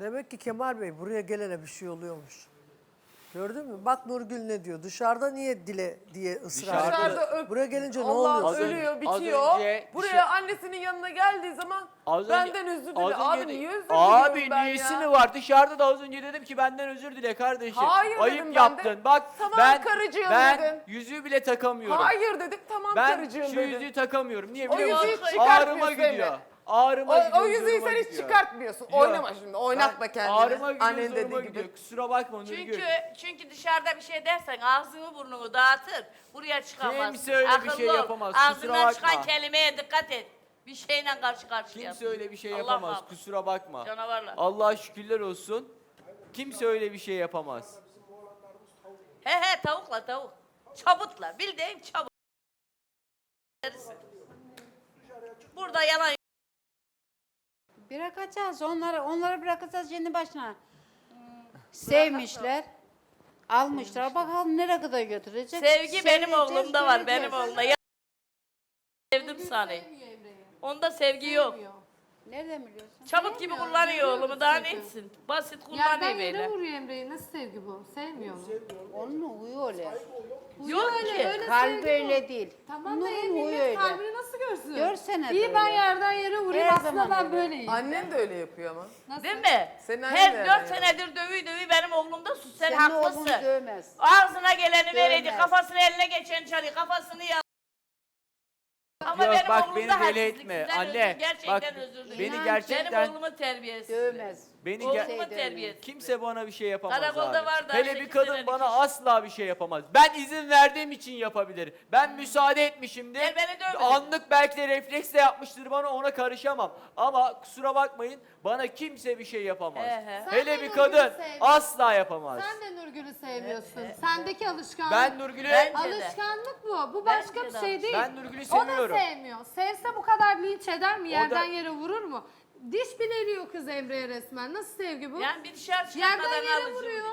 Demek ki Kemal Bey buraya gelene bir şey oluyormuş. Gördün mü? Bak Nurgül ne diyor? Dışarıda niye dile diye ısrar Dışarıda ediyor? Dışarıda öp. Buraya gelince ne Allah oluyor? Az önce- ölüyor, az bitiyor. önce Buraya dışarı- annesinin yanına geldiği zaman Az önce- benden özür dile. Abi de- niye özür Abi diliyorum ben niyesi ya? mi var? Dışarıda da az önce dedim ki benden özür dile kardeşim. Hayır Ayıp dedim ben yaptın. Bak Tamam ben karıcığım ben dedin. yüzüğü bile takamıyorum. Hayır dedim tamam ben karıcığım şu dedim. yüzüğü takamıyorum. Niye O biliyor musun? yüzüğü çıkartmıyorsun Ağrıma Emre. gidiyor. Ağrıma O, gidiyor. o yüzüğü sen hiç gidiyor. çıkartmıyorsun. Yok. Oynama şimdi oynatma Ben- kendini. Ağrıma gidiyor Annen dediği gidiyor. gibi. Kusura bakma Nurgül. Çünkü çünkü dışarıda bir şey dersen ağzını burnunu dağıtır. Buraya çıkamazsın. Kimse öyle bir Akıllı şey ol. yapamaz, kusura Ağzından bakma. çıkan kelimeye dikkat et. Bir şeyle karşı karşıya. Kimse öyle bir şey Allah yapamaz. muhafaza. Kusura bakma. Canavarlar. Allah'a şükürler olsun. Kimse öyle bir şey yapamaz. He he tavukla tavuk. Çabutla bildiğin çabuk. Burada yalan Bırakacağız onları, onları bırakacağız kendi başına. Sevmişler, almışlar. Bakalım nereye kadar götürecek. Sevgi benim Seveceğiz, oğlumda var benim göreceğiz. oğlumda. Ya- Sevdim seni. Onda sevgi yok. Nereden biliyorsun? Çabuk gibi kullanıyor oğlumu daha ne etsin? Basit Yerden kullanıyor yere böyle. vuruyor Emre'yi. Nasıl sevgi bu? Sevmiyor mu? Onun huyu öyle. Yok öyle, ki. öyle Kalbi sevgi bu. öyle değil. Tamam da Nur'un huyu millet öyle. kalbini nasıl görsün? Görsene İyi ben öyle. yerden yere vurayım Her aslında zaman ben öyle. böyleyim. Annen de öyle yapıyor ama. Nasıl? Değil mi? Senin annen de Her dört yani. senedir dövüy dövüy benim oğlumda sus sen Senin haklısın. oğlunu dövmez. Ağzına geleni vereydi, Dövmez. kafasını eline geçen çalıyor, kafasını ya. Ama Yok benim bak beni da deli etme. sizden Anne özür- gerçekten bak özür dilerim. beni gerçekten Benim oğlumun terbiyesi. Dövmez. Beni Oğlumun terbiyesi. kimse bana bir şey yapamaz Karakolda abi. vardı, Hele bir kadın senelik bana iş. asla bir şey yapamaz. Ben izin verdiğim için yapabilir. Ben müsaade etmişimdir. Gel beni dövme. Anlık belki de refleksle yapmıştır bana ona karışamam. Ama kusura bakmayın bana kimse bir şey yapamaz. He he. Sen Hele de bir Nurgül'ü kadın asla yapamaz. Sen de Nurgül'ü sevmiyorsun. Sendeki alışkanlık. Ben Nurgül'ü Ben- Alışkanlık bu. Bu Bence başka bir şey değil. Ben Nurgül'ü O da seviyorum. sevmiyor. Sevse bu kadar linç eder mi? Yerden da- yere vurur mu? Diş bileriyor kız Emre'ye resmen. Nasıl sevgi bu? Yani bir dışarı Yerden çıkmadan yere alıcı vuruyor.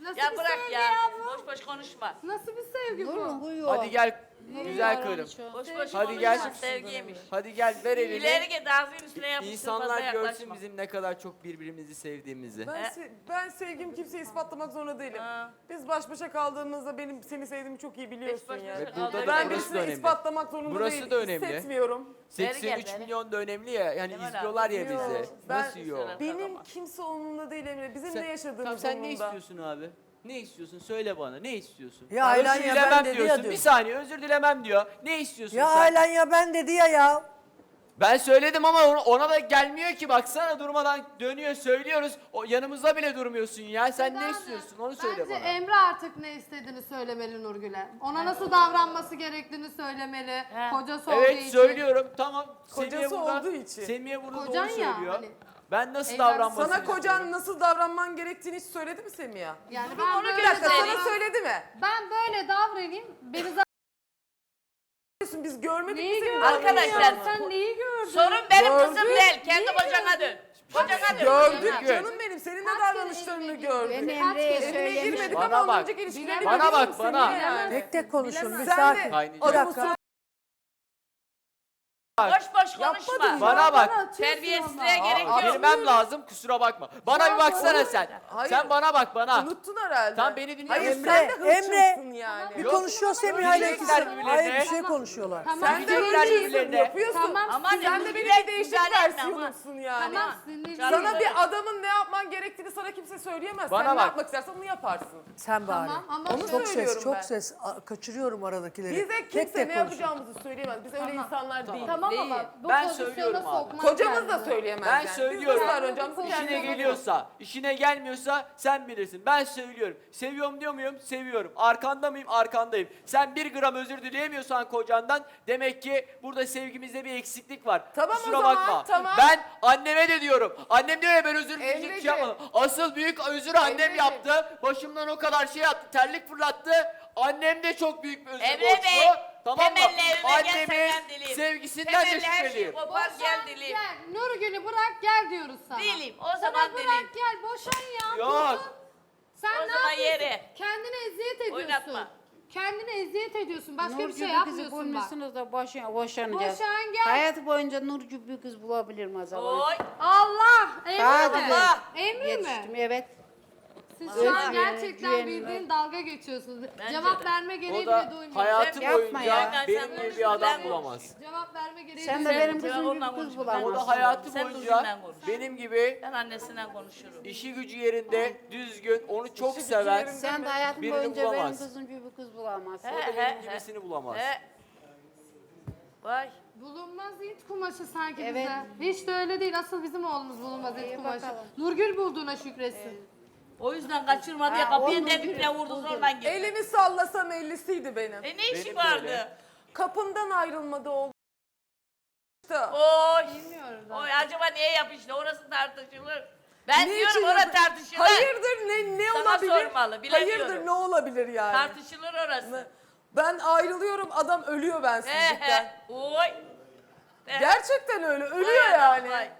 Nasıl Ya bir bırak sevgi ya. ya Boş boş konuşma. Nasıl bir sevgi bu? huyu Hadi gel güzel o. Boş boş Hadi gel. Sevgiymiş. Hadi gel ver elini. İleri git ağzının üstüne yapıştır fazla İnsanlar görsün yaklaşma. bizim ne kadar çok birbirimizi sevdiğimizi. Ben, se- ben sevgimi kimseye ispatlamak zorunda değilim. Ha. Biz baş başa kaldığımızda benim seni sevdiğimi çok iyi biliyorsun baş ya. Ve burada da Ben burası da önemli. ispatlamak zorunda Burası değilim. da önemli. Hissetmiyorum. Beri gel, 83 beri. milyon da önemli ya. Yani Kemal abi, izliyorlar ya bizi. Ben- Nasıl yok? Benim kimse umurumda değil Emre. Bizim ne yaşadığımız Tamam sen ne umurumda. istiyorsun abi? Ne istiyorsun? Söyle bana. Ne istiyorsun? Ya Özür Aylan ya dilemem ben dedi ya diyorsun. diyor. Bir saniye özür dilemem diyor. Ne istiyorsun Ya sen? Aylan ya ben dedi ya ya. Ben söyledim ama ona, ona da gelmiyor ki. Baksana durmadan dönüyor söylüyoruz. O yanımızda bile durmuyorsun ya. Sen ne istiyorsun? Onu söyle Bence bana. Emre artık ne istediğini söylemeli Nurgül'e. Ona nasıl davranması gerektiğini söylemeli. Kocası olduğu Evet için. söylüyorum. Tamam. Kocası Semih'e burada, olduğu için. Semih'e burada Kocan doğru ya, söylüyor. hani- Ben nasıl Evlen- davranmasını Sana kocan nasıl davranman gerektiğini hiç söyledi mi Semiha? Yani ben böyle Bir dakika sana söyledi mi? Ben böyle davranayım. Beni zaten Biliyorsun biz görmedik mi neyi seni? gördün Arkadaşlar, ya? Sen neyi gördün? Sorun benim Gördük. kızım değil. Kendi kocana dön. Kocana dön. Gördük canım benim. Senin de Kaç davranışlarını kere evime gördük. Ben Kaç Emre'ye kere Evine söylemiş. girmedik Bana ama bak. önceki Bana bak, bana. Tek tek konuşun bir Sen sakin. de Kaynayacak. Adamı dakika. Boş boş Yapmadın konuşma. Bana bak. Terbiyesizliğe Aa, gerek yok. Girmem lazım kusura bakma. Bana bir baksana sen. Hayır. Sen bana bak bana. Unuttun herhalde. Sen beni dinliyor Hayır musun? sen de Emre, hırçınsın yani. Bir Yok. konuşuyor Semih ile ikisi. Gidecekler birbirlerine. Hayır bir şey konuşuyorlar. Tamam. Sen de Gidecekler hırçınsın birbirlerine. yapıyorsun. Tamam. Aman Sen de benim ben bir değişik müdahale etme versiyonumsun yani. Tamam sinirli. Sana bir adamın ne yapman gerektiğini sana kimse söyleyemez. Bana Sen ne bak. yapmak istersen onu yaparsın. Sen bari. Tamam ama Onu Çok ses, çok ses. A- Kaçırıyorum aradakileri. Bize kimse ne konuşun. yapacağımızı söyleyemez. Biz öyle insanlar değiliz. Tamam Değil. ama bu Ben pozisyona söylüyorum abi. sokmak Kocamız da kendini. söyleyemez Ben yani. söylüyorum. Biz davranacağımızı İşine İşine geliyorsa, işine gelmiyorsa sen bilirsin. Ben söylüyorum. Seviyorum diyor muyum? Seviyorum. Arkanda mıyım? Arkandayım. Sen bir gram özür dileyemiyorsan kocandan demek ki burada sevgimizde bir eksiklik var. Tamam o Kusura zaman, bakma. tamam. Ben anneme de diyorum. Annem diyor ya ben özür dileyecek bir Emreciğim. şey yapmadım. Asıl büyük özürü annem Emreciğim. yaptı. Başımdan o kadar şey yaptı. Terlik fırlattı. Annem de çok büyük bir özür Emre borçlu. Bey, Tamam mı? temelli evine gel Annemin senden dileyim. sevgisinden de Temelli her şeyi şüpheliyim. kopar gel dileyim. Gel Nurgül'ü bırak gel diyoruz sana. Dileyim, o Sana zaman bırak dileyim. gel boşan ya. Yok. dursun. Sen O ne zaman yapıyorsun? yere. Kendine eziyet ediyorsun. Oynatma. Kendine eziyet ediyorsun. Başka bir Nurcu şey yapmıyorsun bak. bulmuşsunuz da boşan, boşanacağız. Boşan gel. Hayat boyunca Nurcu bir kız bulabilir mi acaba? Oy. Allah Hadi mi? be. Yetiştim mi? evet. Siz şu an gerçekten bildiğin dalga geçiyorsunuz. Bence Cevap de. verme gereği O bile da duymuyor. hayatı Yapma boyunca ya. benim gibi bir adam bulamaz. Cevap verme gereği Sen de duymuyor. benim kızım gibi kız. O bulamazsın. da hayatı Sen boyunca düzgünden konuş. benim gibi Ben annesinden konuşurum. işi gücü yerinde, düzgün, onu çok seven. Sen de hayatın Birini boyunca benim bulamaz. kızım gibi kız bulamazsın. He, o da benim he. gibisini bulamaz. He. Vay. Bulunmaz hiç kumaşı sanki Evet. bize. Hiç de öyle değil. Asıl bizim oğlumuz bulunmaz hiç İyi kumaşı. bakalım. Nurgül bulduğuna şükretsin. O yüzden kaçırma diye kapıyı biliyorum, vurdu zorla girdi. Elimi sallasam ellisiydi benim. E ne işi Benim de vardı? öyle. Kapımdan ayrılmadı oldu. Oy. Bilmiyoruz Oy acaba niye yapıştı? Orası tartışılır. Ben Ne diyorum için orası yapı- tartışılır. Hayırdır ne ne Sana olabilir? sormalı, bilemiyorum. Hayırdır ne olabilir yani? Tartışılır orası. Ben ayrılıyorum adam ölüyor bensizlikten. he. Oy. Gerçekten öyle ölüyor Vay yani. Vay.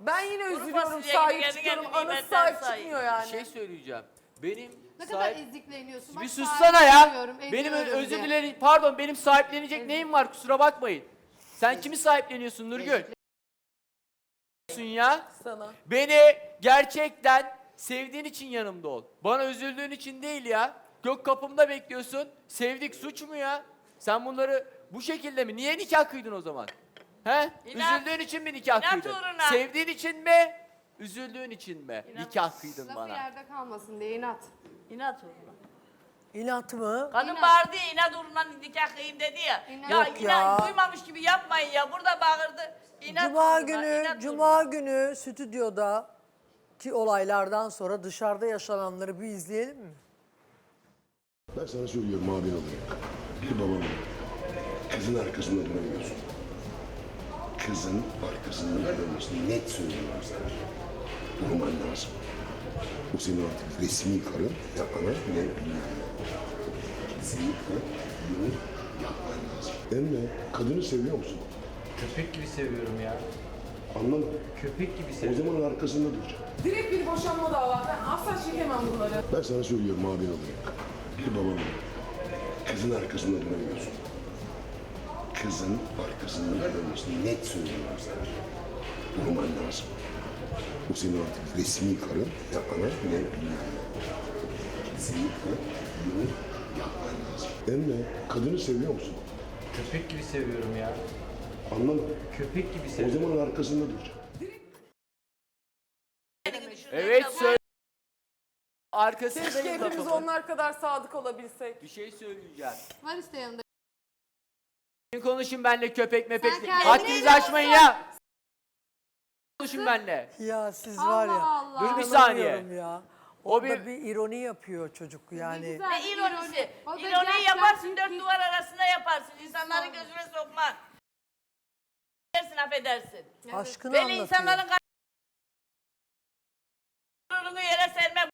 Ben yine üzülüyorum sahip çıkıyorum anası nimetten sahip çıkmıyor Bir yani. şey söyleyeceğim. Benim Ne kadar sahip... ezikleniyorsun. Bak Bir sussana ya. Benim ediyorum özür diye. dilerim. Pardon benim sahiplenecek neyim var kusura bakmayın. Sen kimi sahipleniyorsun Nurgül? ya. Sana. Beni gerçekten sevdiğin için yanımda ol. Bana üzüldüğün için değil ya. Gök kapımda bekliyorsun. Sevdik suç mu ya? Sen bunları bu şekilde mi? Niye nikah kıydın o zaman? He? İnat- Üzüldüğün için mi nikah inat kıydın? uğruna. Sevdiğin için mi? Üzüldüğün için mi? Nikah kıydın Lafı bana. yerde kalmasın diye inat. İnat uğruna. İnat mı? Kadın İnat. bağırdı ya inat uğruna nikah kıyayım dedi ya. İnat. Ya Yok inat ya. duymamış gibi yapmayın ya. Burada bağırdı. İnat Cuma uğruna, günü, inat Cuma günü stüdyoda ki olaylardan sonra dışarıda yaşananları bir izleyelim mi? Ben sana söylüyorum abin olarak. Bir baba olarak. Kızın arkasında duramıyorsun. Kızın arkasında duramıyorsun. Net söylüyorum sana. Durman lazım. Bu senin artık resmi karın ya ana ne bilmiyorum. Kesinlikle bunu yapman lazım. Emre, kadını seviyor musun? Köpek gibi seviyorum ya. Anlamadım. Köpek gibi O seviyorum. zaman arkasında duracak. Direkt bir boşanma davası. Ben asla çekemem bunları. Ben sana söylüyorum abin olarak. Bir baba olarak. Kızın arkasında duramıyorsun. Kızın arkasında duramıyorsun. Net söylüyorum sana. Durman lazım. Bu senin artık resmi karın ya ana ne bilmiyorum. Kesinlikle bunu yapman lazım. Emre, kadını seviyor musun? Köpek gibi seviyorum ya. Anlamadım. Köpek gibi O seviyorum. zaman arkasında duracak. Evet söyle. Keşke Arkasındayım hepimiz lafımın. onlar kadar sadık olabilsek. Bir şey söyleyeceğim. Var işte yanında. Konuşun benimle köpek mepek. Sen kendine Haddinizi aşmayın ya. Konuşun benimle. Ya siz Allah var ya. Allah. Dur bir saniye. inanamıyorum Ya. O Orada bir- bir... ironi yapıyor çocuk yani. güzel. Ne ironisi? O da gerçekten yaparsın dört duvar arasında yaparsın. İnsanların gözüne sokma. Dersin affedersin. Aşkını Böyle anlatıyor. insanların gururunu yere serme.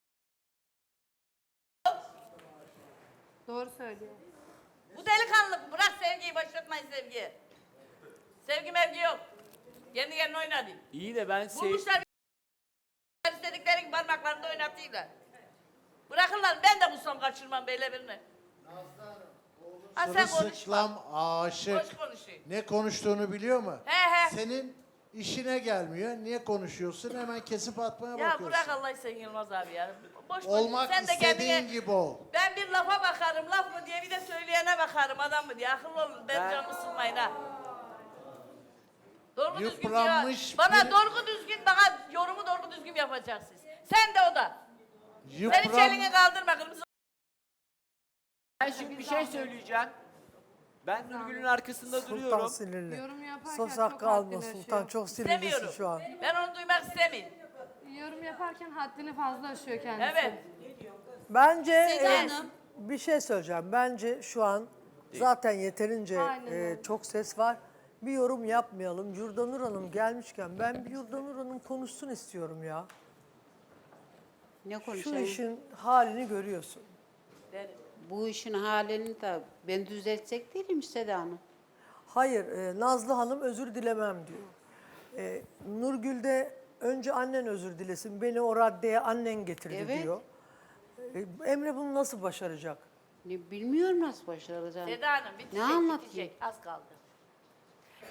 Doğru söylüyor. Bu delikanlılık. Bırak sevgiyi başlatmayın sevgiyi. Sevgi mevgi yok. Kendi kendine oynadın. İyi de ben sev... Bulmuşlar bir istedikleri gibi parmaklarında oynatıyorlar. Bırakırlar ben de bulsam kaçırmam böyle birini. Ha sen konuşma. Sırılsıklam aşık. Boş konuşayım. Ne konuştuğunu biliyor mu? He he. Senin işine gelmiyor. Niye konuşuyorsun? Hemen kesip atmaya Ya bakıyorsun. bırak Allah sen Yılmaz abi ya. Boş. Olmak Sen de istediğin kendine... gibi ol. Ben bir lafa bakarım, laf mı diye bir de söyleyene bakarım adam mı diye. Akıllı olun, ben, Ben- canımı sıkmayın ha. Doğru düzgün Yıpranmış. Bana bir- doğru düzgün, bana yorumu doğru düzgün yapacaksınız. Sen de o da. Sen hiç Yıpran... elini kaldırma kırmızı. Ben şimdi bir şey söyleyeceğim. Ben Nurgül'ün arkasında Sultan duruyorum. sinirli. Yorum yaparken Söz çok hakkı alma haddini Sultan. aşıyor. Çok sinirlisin İstemiyorum. şu an. Ben onu duymak istemiyorum. Yorum yaparken haddini fazla aşıyor kendisi. Evet. Bence Seda e, Hanım. bir şey söyleyeceğim. Bence şu an zaten yeterince Aynen e, öyle. çok ses var. Bir yorum yapmayalım. Yurdanur Hanım gelmişken ben bir Yurdanur Hanım konuşsun istiyorum ya. Ne Şu işin halini görüyorsun. Bu işin halini de ben düzeltecek değilim Seda Hanım. Hayır, e, Nazlı Hanım özür dilemem diyor. E, Nurgül de önce annen özür dilesin, beni o raddeye annen getirdi Evet. diyor. E, Emre bunu nasıl başaracak? Ne bilmiyorum nasıl başaracağım. Seda Hanım bitecek, Ne anlatayım? bitecek. Az kaldı.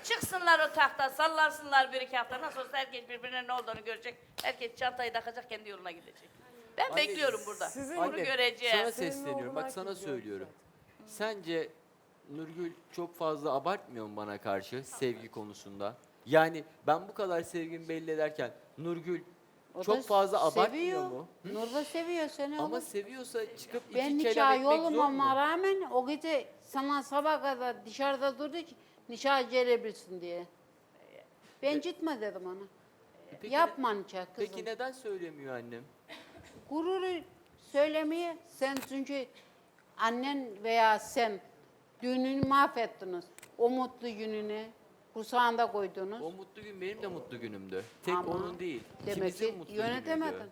Çıksınlar o tahta, sallansınlar bir iki hafta. Nasıl olsa herkes birbirine ne olduğunu görecek. Herkes çantayı takacak, kendi yoluna gidecek. Ben Anne, bekliyorum burada. sizin- Bunu Anne, göreceğiz. Sana Senin sesleniyorum. oğlun Bak sana gördü söylüyorum. Sence Nurgül çok fazla abartmıyor mu bana karşı sevgi konusunda? Yani ben bu kadar sevgimi belli ederken Nurgül O da çok fazla abartmıyor seviyor. mu? Nur da seviyor seni Ama oğlum. seviyorsa çıkıp Ben iki kelam nikah etmek zor yollamama mu? rağmen o gece sana sabah kadar dışarıda durdu ki nikah gelebilsin diye. Ben gitme dedim ona. E Peki, Yapma nikah kızım. Peki neden söylemiyor annem? Gururu söylemeye sen çünkü annen veya sen düğününü mahvettiniz. O mutlu gününü kursağında koydunuz. O mutlu gün benim de mutlu günümdü. Tek Ama onun değil. Demek ki mutlu yönetemedin. günüydü.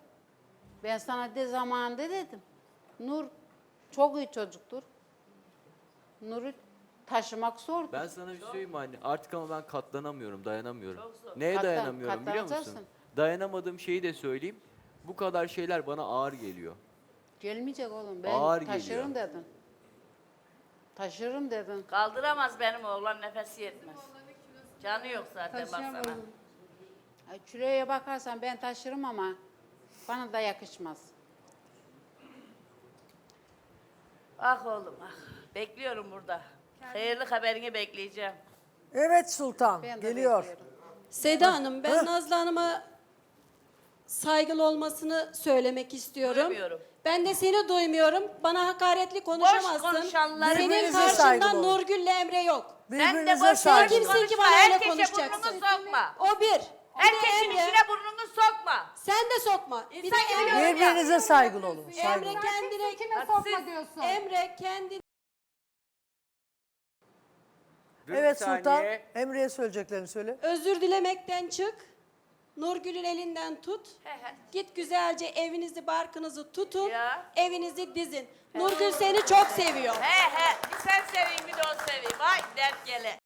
Ben sana de zamanında dedim. Nur çok iyi çocuktur. Nur'u taşımak zor. Ben sana bir şey söyleyeyim anne? Artık ama ben katlanamıyorum, dayanamıyorum. Neye Katlan- dayanamıyorum biliyor musun? katlanacaksın. Dayanamadığım şeyi de söyleyeyim. Bu kadar şeyler bana ağır geliyor. Gelmeyecek oğlum. Ben Ağır taşırım geliyor. dedin. Taşırım dedin. Kaldıramaz benim oğlan nefesi yetmez. Canı yok zaten baksana. Ay, Çürüye bakarsan ben taşırım ama bana da yakışmaz. Ah oğlum ah. Bekliyorum burada. Hayırlı haberini bekleyeceğim. Evet Sultan Ben de geliyor. bekliyorum. Seda Hanım, ben Nazlı Hanım'a saygılı olmasını söylemek istiyorum. Duymuyorum. Ben de seni duymuyorum. Bana hakaretli konuşamazsın. konuşanları- Senin Birbirinize karşında olun. Nurgül'le Emre yok. Sen de Birbirinize boş saygı. Kimsin konuşma. ki bana öyle Herkese konuşacaksın? burnunu sokma. O bir. Herkesin Emre. içine burnunu sokma. Sen de sokma. Bir de İnsan gibi Emre, görün Birbirinize saygılı olun. Saygılı. Emre kendine Kime sokma siz- diyorsun? Emre kendi Dur bir Evet Sultan. saniye. Emre'ye söyleyeceklerini söyle. özür dilemekten çık. Nurgül'ün elinden tut. Git güzelce evinizi barkınızı tutun. Ya. Evinizi dizin. Nurgül seni çok seviyor. He he. Bir sen seveyim bir de o seveyim. Vay dert gele.